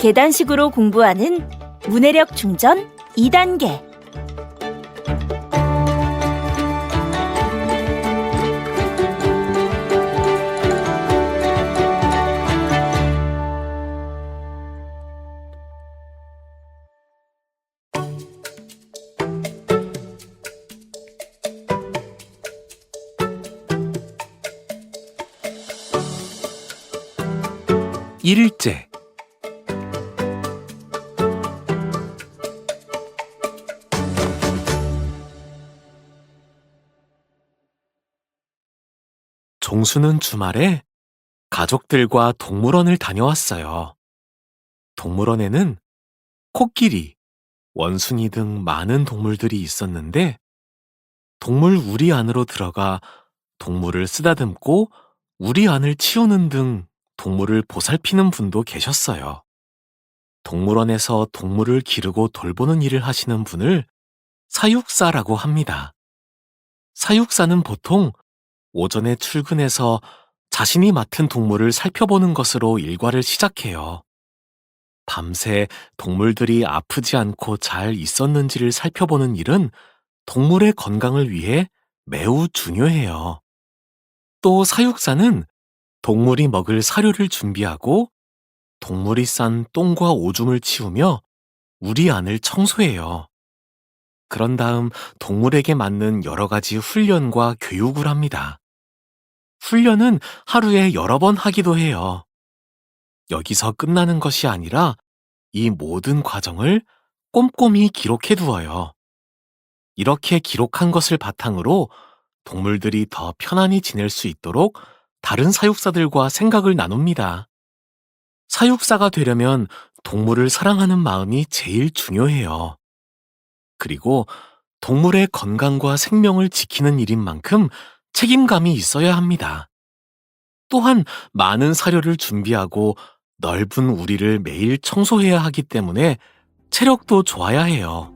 계단식으로 공부하는 문해력 충전 2단계. 일일째 종수는 주말에 가족들과 동물원을 다녀왔어요. 동물원에는 코끼리, 원숭이 등 많은 동물들이 있었는데 동물 우리 안으로 들어가 동물을 쓰다듬고 우리 안을 치우는 등 동물을 보살피는 분도 계셨어요. 동물원에서 동물을 기르고 돌보는 일을 하시는 분을 사육사라고 합니다. 사육사는 보통 오전에 출근해서 자신이 맡은 동물을 살펴보는 것으로 일과를 시작해요. 밤새 동물들이 아프지 않고 잘 있었는지를 살펴보는 일은 동물의 건강을 위해 매우 중요해요. 또 사육사는 동물이 먹을 사료를 준비하고 동물이 싼 똥과 오줌을 치우며 우리 안을 청소해요. 그런 다음 동물에게 맞는 여러 가지 훈련과 교육을 합니다. 훈련은 하루에 여러 번 하기도 해요. 여기서 끝나는 것이 아니라 이 모든 과정을 꼼꼼히 기록해 두어요. 이렇게 기록한 것을 바탕으로 동물들이 더 편안히 지낼 수 있도록 다른 사육사들과 생각을 나눕니다. 사육사가 되려면 동물을 사랑하는 마음이 제일 중요해요. 그리고 동물의 건강과 생명을 지키는 일인 만큼 책임감이 있어야 합니다. 또한 많은 사료를 준비하고 넓은 우리를 매일 청소해야 하기 때문에 체력도 좋아야 해요.